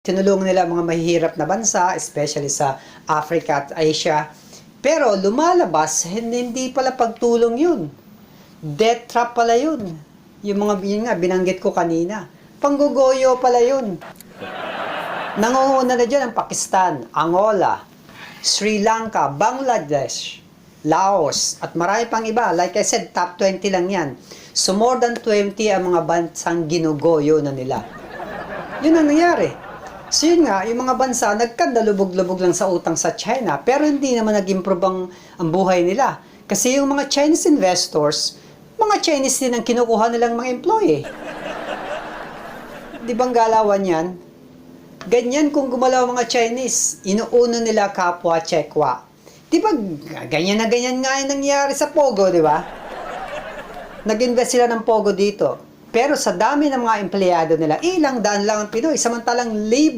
Tinulungan nila mga mahihirap na bansa, especially sa Africa at Asia. Pero lumalabas, hindi pala pagtulong yun. Death trap pala yun. Yung mga yun nga, binanggit ko kanina. Panggugoyo pala yun. Nangunguna na dyan ang Pakistan, Angola, Sri Lanka, Bangladesh, Laos, at marami pang iba. Like I said, top 20 lang yan. So more than 20 ang mga bansang ginugoyo na nila. Yun ang nangyari. So yun nga, yung mga bansa nagkandalubog-lubog lang sa utang sa China, pero hindi naman nag-improve ang, ang buhay nila. Kasi yung mga Chinese investors, mga Chinese din ang kinukuha nilang mga employee. Di bang galawan yan? Ganyan kung gumalaw mga Chinese, inuuno nila kapwa Chekwa. Di ba ganyan na ganyan nga yung nangyari sa Pogo, di ba? Nag-invest sila ng Pogo dito. Pero sa dami ng mga empleyado nila, ilang daan lang ang Pinoy. Samantalang libre